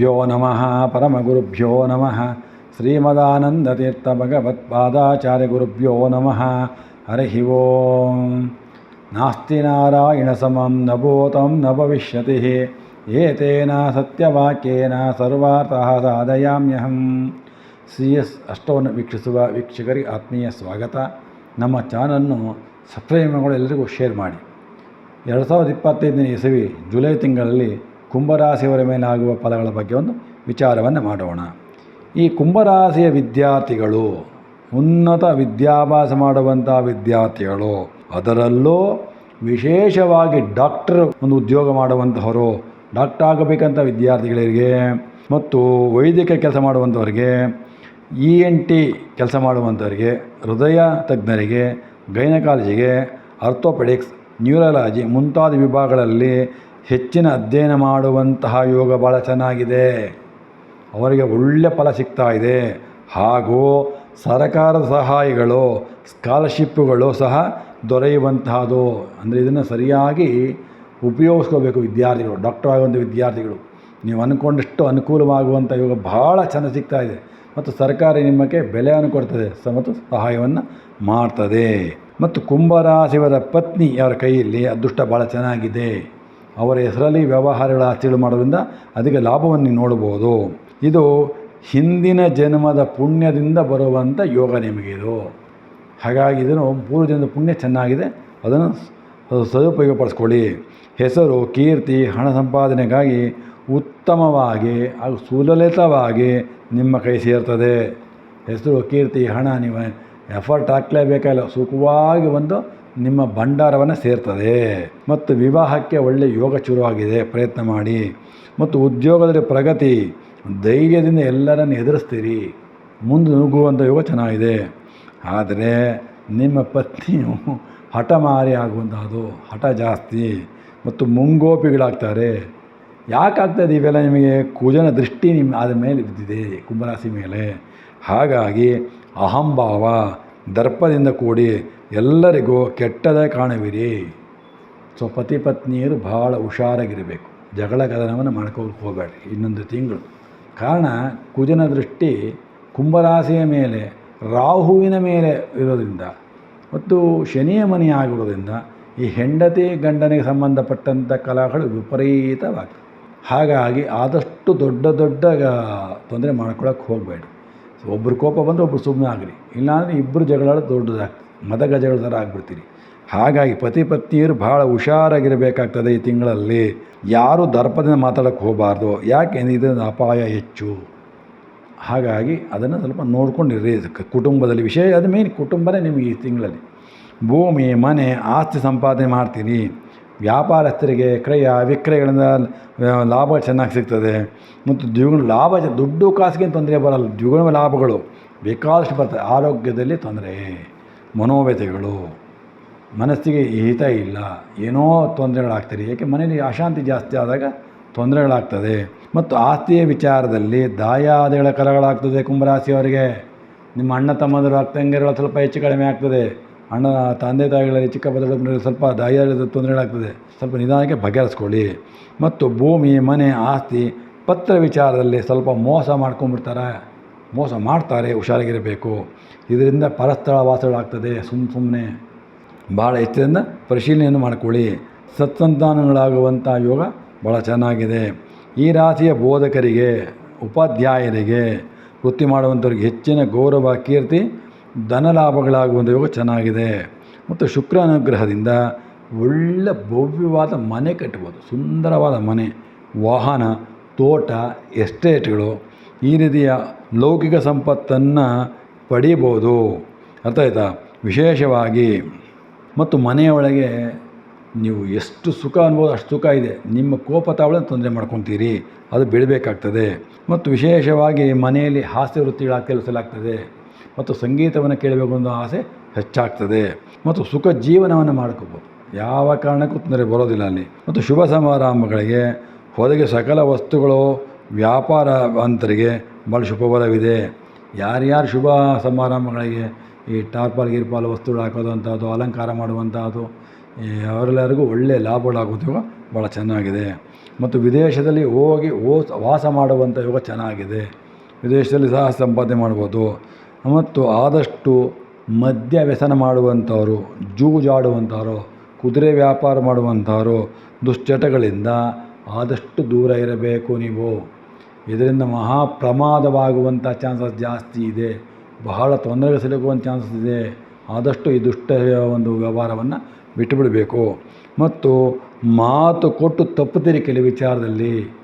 ಗುರುಭ್ಯೋ ನಮಃ, ಪರಮಗುರುಭ್ಯೋ ನಮಃ ಶ್ರೀಮದಾನಂದತೀರ್ಥ ಭಗವತ್ಪಾದಾಚಾರ್ಯ ಗುರುಭ್ಯೋ ನಮಃ. ಹರಿ ಓಂ. ನಾಸ್ತಿ ನಾರಾಯಣ ಸಮಂ ನ ಭೂತಂ ನ ಭವಿಷ್ಯತಿ ಏತೇನ ಸತ್ಯವಾಕ್ಯೇನ ಸರ್ವಾರ್ಥಃ ಸಾಧಯಾಮ್ಯಹಂ. ಸಿ ಎಸ್ ಅಷ್ಟವನ್ನು ವೀಕ್ಷಿಸುವ ವೀಕ್ಷಕರಿಗೆ ಆತ್ಮೀಯ ಸ್ವಾಗತ. ನಮ್ಮ ಚಾನಲ್ನು ಮಾಡಿಕೊಂಡು ಎಲ್ಲರಿಗೂ ಶೇರ್ ಮಾಡಿ. ಎರಡು ಸಾವಿರದ ಇಪ್ಪತ್ತೈದನೇ ಇಸವಿ ಜುಲೈ ತಿಂಗಳಲ್ಲಿ ಕುಂಭರಾಶಿಯವರ ಮೇಲಾಗುವ ಫಲಗಳ ಬಗ್ಗೆ ಒಂದು ವಿಚಾರವನ್ನು ಮಾಡೋಣ. ಈ ಕುಂಭರಾಶಿಯ ವಿದ್ಯಾರ್ಥಿಗಳು ಉನ್ನತ ವಿದ್ಯಾಭ್ಯಾಸ ಮಾಡುವಂಥ ವಿದ್ಯಾರ್ಥಿಗಳು, ಅದರಲ್ಲೂ ವಿಶೇಷವಾಗಿ ಡಾಕ್ಟರ್ ಒಂದು ಉದ್ಯೋಗ ಮಾಡುವಂತಹವರು ಡಾಕ್ಟರ್ ಆಗಬೇಕಂತ ವಿದ್ಯಾರ್ಥಿಗಳಿಗೆ ಮತ್ತು ವೈದ್ಯಕೀಯ ಕೆಲಸ ಮಾಡುವಂಥವರಿಗೆ ಇ ಎನ್ ಟಿ ಕೆಲಸ ಮಾಡುವಂಥವರಿಗೆ ಹೃದಯ ತಜ್ಞರಿಗೆ, ಗೈನಕಾಲಜಿಗೆ ಆರ್ಥೋಪೆಡಿಕ್ಸ್ ನ್ಯೂರಾಲಜಿ ಮುಂತಾದ ವಿಭಾಗಗಳಲ್ಲಿ ಹೆಚ್ಚಿನ ಅಧ್ಯಯನ ಮಾಡುವಂತಹ ಯೋಗ ಭಾಳ ಚೆನ್ನಾಗಿದೆ. ಅವರಿಗೆ ಒಳ್ಳೆಯ ಫಲ ಸಿಗ್ತಾ ಇದೆ. ಹಾಗೂ ಸರಕಾರದ ಸಹಾಯಗಳು ಸ್ಕಾಲರ್ಶಿಪ್ಪುಗಳು ಸಹ ದೊರೆಯುವಂತಹದ್ದು ಅಂದರೆ ಇದನ್ನು ಸರಿಯಾಗಿ ಉಪಯೋಗಿಸ್ಕೋಬೇಕು ವಿದ್ಯಾರ್ಥಿಗಳು, ಡಾಕ್ಟರ್ ಆಗುವಂಥ ವಿದ್ಯಾರ್ಥಿಗಳು. ನೀವು ಅಂದ್ಕೊಂಡಷ್ಟು ಅನುಕೂಲವಾಗುವಂಥ ಯೋಗ ಭಾಳ ಚೆನ್ನಾಗಿ ಸಿಗ್ತಾ ಇದೆ. ಮತ್ತು ಸರ್ಕಾರ ನಿಮಗೆ ಬೆಲೆಯನ್ನು ಕೊಡ್ತದೆ ಸ ಮತ್ತು ಸಹಾಯವನ್ನು ಮಾಡ್ತದೆ. ಮತ್ತು ಕುಂಭರಾಶಿಯವರ ಪತ್ನಿ ಅವರ ಕೈಯಲ್ಲಿ, ಅದೃಷ್ಟ ಭಾಳ ಚೆನ್ನಾಗಿದೆ. ಅವರ ಹೆಸರಲ್ಲಿ ವ್ಯವಹಾರಗಳ ಅಸ್ತಿಗಳು ಮಾಡೋದ್ರಿಂದ ಅದಕ್ಕೆ ಲಾಭವನ್ನು ನೋಡಬಹುದು ಇದು ಹಿಂದಿನ ಜನ್ಮದ ಪುಣ್ಯದಿಂದ ಬರುವಂಥ ಯೋಗ ನಿಮಗೆ ಇದು. ಹಾಗಾಗಿ ಇದನ್ನು ಪೂರ್ವಜನ್ಮದ ಪುಣ್ಯ ಚೆನ್ನಾಗಿದೆ. ಅದನ್ನು ಸದುಪಯೋಗ ಪಡಿಸ್ಕೊಳ್ಳಿ ಹೆಸರು, ಕೀರ್ತಿ, ಹಣ ಸಂಪಾದನೆಗಾಗಿ ಉತ್ತಮವಾಗಿ, ಹಾಗೂ ಸುಲಲಿತವಾಗಿ ನಿಮ್ಮ ಕೈ ಸೇರ್ತದೆ. ಹೆಸರು, ಕೀರ್ತಿ, ಹಣ, ನೀವು ಎಫರ್ಟ್ ಹಾಕಲೇಬೇಕಲ್ಲ ಸುಖವಾಗಿ ಒಂದು ನಿಮ್ಮ ಭಂಡಾರವನ್ನು ಸೇರ್ತದೆ. ಮತ್ತು ವಿವಾಹಕ್ಕೆ ಒಳ್ಳೆಯ ಯೋಗ ಶುರುವಾಗಿದೆ. ಪ್ರಯತ್ನ ಮಾಡಿ. ಮತ್ತು ಉದ್ಯೋಗದಲ್ಲಿ ಪ್ರಗತಿ. ಧೈರ್ಯದಿಂದ ಎಲ್ಲರನ್ನು ಎದುರಿಸ್ತೀರಿ. ಮುಂದೆ ನುಗ್ಗುವಂಥ ಯೋಗ ಚೆನ್ನಾಗಿದೆ. ಆದರೆ ನಿಮ್ಮ ಪತ್ನಿಯು ಹಠಮಾರಿ ಆಗುವಂಥದ್ದು ಹಠ ಜಾಸ್ತಿ. ಮತ್ತು ಮುಂಗೋಪಿಗಳಾಗ್ತಾರೆ. ಯಾಕಾಗ್ತದೆ ಇವೆಲ್ಲ ನಿಮಗೆ ಕುಜನ ದೃಷ್ಟಿ ನಿಮ್ಮ ಅದ್ರ ಮೇಲೆ ಬಿದ್ದಿದೆ. ಕುಂಭರಾಶಿ ಮೇಲೆ. ಹಾಗಾಗಿ ಅಹಂಭಾವ. ದರ್ಪದಿಂದ ಕೂಡಿ ಎಲ್ಲರಿಗೂ ಕೆಟ್ಟದೇ ಕಾಣುವಿರಿ. ಸೊ ಪತಿ ಪತ್ನಿಯರು ಭಾಳ ಹುಷಾರಾಗಿರಬೇಕು. ಜಗಳ ಕದನವನ್ನು ಮಾಡ್ಕೋಕ್ಕೆ ಹೋಗಬೇಡಿ. ಇನ್ನೊಂದು ತಿಂಗಳು. ಕಾರಣ, ಕುಜನ ದೃಷ್ಟಿ ಕುಂಭರಾಶಿಯ ಮೇಲೆ, ರಾಹುವಿನ ಮೇಲೆ ಇರೋದ್ರಿಂದ ಮತ್ತು ಶನಿಯ ಮನೆ ಆಗಿರೋದ್ರಿಂದ ಈ ಹೆಂಡತಿ ಗಂಡನಿಗೆ ಸಂಬಂಧಪಟ್ಟಂಥ ಕಲಹಗಳು ವಿಪರೀತವಾಗ್ತವೆ ಹಾಗಾಗಿ ಆದಷ್ಟು ದೊಡ್ಡ ದೊಡ್ಡ ತೊಂದರೆ ಮಾಡ್ಕೊಳಕ್ಕೆ ಹೋಗಬೇಡಿ. ಒಬ್ಬರು ಕೋಪ ಬಂದರೆ ಒಬ್ಬರು ಸುಮ್ಮನೆ ಆಗಲಿ ಇಲ್ಲಾಂದರೆ ಇಬ್ಬರು ಜಗಳಾಡ ದೊಡ್ಡದಾಗ್ತದೆ ಮದ ಗಜಗಳ ಥರ ಆಗಿಬಿಡ್ತೀರಿ. ಹಾಗಾಗಿ ಪತಿ ಪತ್ನಿಯರು ಭಾಳ ಹುಷಾರಾಗಿರಬೇಕಾಗ್ತದೆ ಈ ತಿಂಗಳಲ್ಲಿ. ಯಾರೂ ದರ್ಪದಿಂದ ಮಾತಾಡೋಕ್ಕೆ ಹೋಗಬಾರ್ದು. ಯಾಕೆಂದರೆ ಇದರಿಂದ ಅಪಾಯ ಹೆಚ್ಚು? ಹಾಗಾಗಿ ಅದನ್ನು ಸ್ವಲ್ಪ ನೋಡ್ಕೊಂಡಿರಿ. ಕುಟುಂಬದಲ್ಲಿ ವಿಷಯ ಅದು ಮೇನ್ ಕುಟುಂಬನೇ ನಿಮಗೆ ಈ ತಿಂಗಳಲ್ಲಿ. ಭೂಮಿ, ಮನೆ, ಆಸ್ತಿ ಸಂಪಾದನೆ ಮಾಡ್ತೀರಿ ವ್ಯಾಪಾರಸ್ಥರಿಗೆ ಕ್ರಯ, ವಿಕ್ರಯಗಳಿಂದ ಲಾಭ ಚೆನ್ನಾಗಿ ಸಿಗ್ತದೆ. ಮತ್ತು ದ್ವಿಗುಣ ಲಾಭ ದುಡ್ಡು ಕಾಸಿಗೆ ತೊಂದರೆ ಬರಲ್ಲ. ದ್ವಿಗುಣ ಲಾಭಗಳು ಬೇಕಾದಷ್ಟು ಬರ್ತದೆ ಆರೋಗ್ಯದಲ್ಲಿ ತೊಂದರೆ, ಮನೋವ್ಯಥೆಗಳು, ಮನಸ್ಸಿಗೆ ಹಿತ ಇಲ್ಲ. ಏನೋ ತೊಂದರೆಗಳಾಗ್ತದೆ ಏಕೆ? ಮನೆಯಲ್ಲಿ ಅಶಾಂತಿ ಜಾಸ್ತಿ ಆದಾಗ ತೊಂದರೆಗಳಾಗ್ತದೆ. ಮತ್ತು ಆಸ್ತಿಯ ವಿಚಾರದಲ್ಲಿ ದಾಯಾದಿಗಳ ಕಲಗಳಾಗ್ತದೆ ಕುಂಭರಾಶಿಯವರಿಗೆ. ನಿಮ್ಮ ಅಣ್ಣ ತಮ್ಮಂದರು ಅಕ್ಕಂಗಿರುಗಳು ಸ್ವಲ್ಪ ಹೆಚ್ಚು ಕಡಿಮೆ ಆಗ್ತದೆ. ಅಣ್ಣ, ತಂದೆ, ತಾಯಿಗಳಲ್ಲಿ ಚಿಕ್ಕ ಸ್ವಲ್ಪ ದಾಯಾದ ತೊಂದರೆಗಳಾಗ್ತದೆ ಸ್ವಲ್ಪ ನಿಧಾನಕ್ಕೆ ಬಗೆಹರಿಸ್ಕೊಳ್ಳಿ. ಮತ್ತು ಭೂಮಿ, ಮನೆ, ಆಸ್ತಿ, ಪತ್ರ ವಿಚಾರದಲ್ಲಿ ಸ್ವಲ್ಪ ಮೋಸ ಮಾಡ್ಕೊಂಡ್ಬಿಡ್ತಾರೆ. ಮೋಸ ಮಾಡ್ತಾರೆ, ಹುಷಾರಾಗಿರಬೇಕು. ಇದರಿಂದ ಪರಸ್ಥಳ ವಾಸಗಳಾಗ್ತದೆ ಸುಮ್ಮ ಸುಮ್ಮನೆ ಭಾಳ ಎಚ್ಚರಿಂದ ಪರಿಶೀಲನೆಯನ್ನು ಮಾಡಿಕೊಳ್ಳಿ. ಸತ್ಸಂತಾನಗಳಾಗುವಂಥ ಯೋಗ ಭಾಳ ಚೆನ್ನಾಗಿದೆ. ಈ ರಾಶಿಯ ಬೋಧಕರಿಗೆ, ಉಪಾಧ್ಯಾಯರಿಗೆ, ವೃತ್ತಿ ಮಾಡುವಂಥವ್ರಿಗೆ ಹೆಚ್ಚಿನ ಗೌರವ, ಕೀರ್ತಿ ಧನ ಲಾಭಗಳಾಗುವಂಥ ಯೋಗ ಚೆನ್ನಾಗಿದೆ. ಮತ್ತು ಶುಕ್ರ ಅನುಗ್ರಹದಿಂದ ಒಳ್ಳೆ ಭವ್ಯವಾದ ಮನೆ ಕಟ್ಬೋದು ಸುಂದರವಾದ ಮನೆ, ವಾಹನ, ತೋಟ, ಎಸ್ಟೇಟ್ಗಳು, ಈ ರೀತಿಯ ಲೌಕಿಕ ಸಂಪತ್ತನ್ನು ಪಡೀಬೋದು ಅರ್ಥ ಆಯ್ತಾ? ವಿಶೇಷವಾಗಿ ಮತ್ತು ಮನೆಯೊಳಗೆ ನೀವು ಎಷ್ಟು ಸುಖ ಅನ್ಬೋದು, ಅಷ್ಟು ಸುಖ ಇದೆ. ನಿಮ್ಮ ಕೋಪ ತಾವಳನ್ನು ತೊಂದರೆ ಮಾಡ್ಕೊತೀರಿ. ಅದು ಬಿಡಬೇಕಾಗ್ತದೆ. ಮತ್ತು ವಿಶೇಷವಾಗಿ ಮನೆಯಲ್ಲಿ ಹಾಸ್ಯ ವೃತ್ತಿಗಳ ಕೆಲಸಲಾಗ್ತದೆ ಮತ್ತು ಸಂಗೀತವನ್ನು ಕೇಳಬೇಕು ಅನ್ನೋ ಆಸೆ ಹೆಚ್ಚಾಗ್ತದೆ. ಮತ್ತು ಸುಖ ಜೀವನವನ್ನು ಮಾಡ್ಕೋಬೋದು. ಯಾವ ಕಾರಣಕ್ಕೂ ತೊಂದರೆ ಬರೋದಿಲ್ಲ ಅಲ್ಲಿ. ಮತ್ತು ಶುಭ ಸಮಾರಂಭಗಳಿಗೆ ಹೊರಗೆ ಸಕಲ ವಸ್ತುಗಳು ವ್ಯಾಪಾರ ಅಂತರಿಗೆ ಭಾಳ ಶುಭವರವಿದೆ ಯಾರ್ಯಾರು ಶುಭ ಸಮಾರಂಭಗಳಿಗೆ ಈ ಟಾರ್ಪಾಲ್, ಗೀರ್ಪಾಲ್ ವಸ್ತುಗಳು ಹಾಕೋದು ಅಂಥದ್ದು ಅಲಂಕಾರ ಮಾಡುವಂಥದ್ದು ಅವರೆಲ್ಲರಿಗೂ ಒಳ್ಳೆಯ ಲಾಭಗಳಾಗೋದು ಭಾಳ ಚೆನ್ನಾಗಿದೆ. ಮತ್ತು ವಿದೇಶದಲ್ಲಿ ಹೋಗಿ ಓ- ವಾಸ ಮಾಡುವಂಥ ಯೋಗ ಚೆನ್ನಾಗಿದೆ. ವಿದೇಶದಲ್ಲಿ ಸಹ ಸಂಪಾದನೆ ಮಾಡ್ಬೋದು. ಮತ್ತು ಆದಷ್ಟು ಮದ್ಯ ವ್ಯಸನ ಮಾಡುವಂಥವರು, ಜೂಜಾಡುವಂಥವರು, ಕುದುರೆ ವ್ಯಾಪಾರ ಮಾಡುವಂಥವರು ದುಶ್ಚಟಗಳಿಂದ ಆದಷ್ಟು ದೂರ ಇರಬೇಕು ನೀವು. ಇದರಿಂದ ಮಹಾ ಪ್ರಮಾದವಾಗುವಂಥ ಚಾನ್ಸಸ್ ಜಾಸ್ತಿ ಇದೆ. ಬಹಳ ತೊಂದರೆ ಸಿಲುಕುವಂಥ ಚಾನ್ಸಸ್ ಇದೆ. ಆದಷ್ಟು ಈ ದುಷ್ಟ ಒಂದು ವ್ಯವಹಾರವನ್ನು ಬಿಟ್ಟುಬಿಡಬೇಕು. ಮತ್ತು ಮಾತು ಕೊಟ್ಟು ತಪ್ಪುತ್ತೀರಿ ಕೆಲವು ವಿಚಾರದಲ್ಲಿ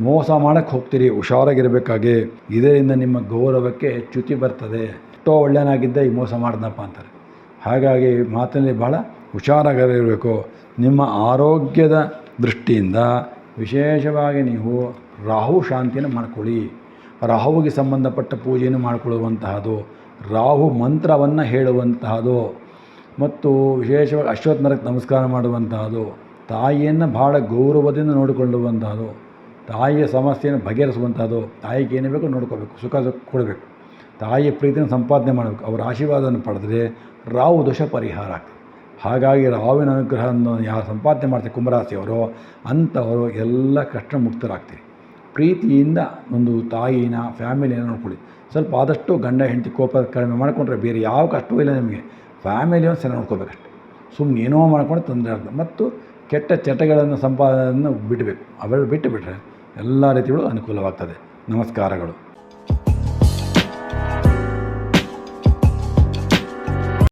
ಮೋಸ ಮಾಡೋಕ್ಕೆ ಹೋಗ್ತೀರಿ, ಹುಷಾರಾಗಿರಬೇಕಾಗಿ. ಇದರಿಂದ ನಿಮ್ಮ ಗೌರವಕ್ಕೆ ಚ್ಯುತಿ ಬರ್ತದೆ. ಎಷ್ಟೋ ಒಳ್ಳೆಯನಾಗಿದ್ದ ಈ ಮೋಸ ಮಾಡ್ದಪ್ಪ ಅಂತಾರೆ. ಹಾಗಾಗಿ ಮಾತಿನಲ್ಲಿ ಭಾಳ ಹುಷಾರಾಗಿರಬೇಕು. ನಿಮ್ಮ ಆರೋಗ್ಯದ ದೃಷ್ಟಿಯಿಂದ ವಿಶೇಷವಾಗಿ ನೀವು ರಾಹು ಶಾಂತಿಯನ್ನು ಮಾಡ್ಕೊಳ್ಳಿ. ರಾಹುವಿಗೆ ಸಂಬಂಧಪಟ್ಟ ಪೂಜೆಯನ್ನು ಮಾಡಿಕೊಳ್ಳುವಂತಹದು, ರಾಹು ಮಂತ್ರವನ್ನು ಹೇಳುವಂತಹದು, ಮತ್ತು ವಿಶೇಷವಾಗಿ ಅಶ್ವತ್ಥನರಕ್ಕೆ ನಮಸ್ಕಾರ ಮಾಡುವಂತಹದು, ತಾಯಿಯನ್ನು ಭಾಳ ಗೌರವದಿಂದ ನೋಡಿಕೊಳ್ಳುವಂತಹದ್ದು ತಾಯಿಯ ಸಮಸ್ಯೆಯನ್ನು ಬಗೆಹರಿಸುವಂಥದ್ದು ತಾಯಿಗೆ ಏನೇ ಬೇಕೋ ನೋಡ್ಕೋಬೇಕು, ಸುಖ ಕೊಡಬೇಕು. ತಾಯಿಯ ಪ್ರೀತಿಯನ್ನು ಸಂಪಾದನೆ ಮಾಡಬೇಕು. ಅವರ ಆಶೀರ್ವಾದವನ್ನು ಪಡೆದರೆ ರಾವು ದೋಷ ಪರಿಹಾರ ಆಗ್ತದೆ. ಹಾಗಾಗಿ ರಾವಿನ ಅನುಗ್ರಹವನ್ನು ಯಾರು ಸಂಪಾದನೆ ಮಾಡ್ತಾರೆ ಕುಂಭರಾಶಿಯವರು, ಅಂಥವರು ಎಲ್ಲ ಕಷ್ಟ ಮುಕ್ತರಾಗ್ತೀರಿ ಪ್ರೀತಿಯಿಂದ ಒಂದು ತಾಯಿನ, ಫ್ಯಾಮಿಲಿನ ನೋಡ್ಕೊಳ್ಳಿ. ಸ್ವಲ್ಪ ಆದಷ್ಟು ಗಂಡ, ಹೆಂಡತಿ ಕೋಪ ಕಡಿಮೆ ಮಾಡಿಕೊಂಡ್ರೆ ಬೇರೆ ಯಾವ ಕಷ್ಟವೂ ಇಲ್ಲ ನಿಮಗೆ. ಫ್ಯಾಮಿಲಿಯನ್ನು ಸರಿ ನೋಡ್ಕೋಬೇಕಷ್ಟೆ. ಸುಮ್ಮನೆ ಏನೋ ಮಾಡ್ಕೊಂಡು ತೊಂದರೆ ಆಗ್ತದೆ. ಮತ್ತು ಕೆಟ್ಟ ಚಟಗಳನ್ನು ಸಂಪಾದನೆಯನ್ನು ಬಿಡಬೇಕು. ಅವೆಲ್ಲ ಬಿಟ್ಟು ಬಿಟ್ಟರೆ ಎಲ್ಲ ರೀತಿಗಳು ಅನುಕೂಲವಾಗ್ತದೆ. ನಮಸ್ಕಾರಗಳು.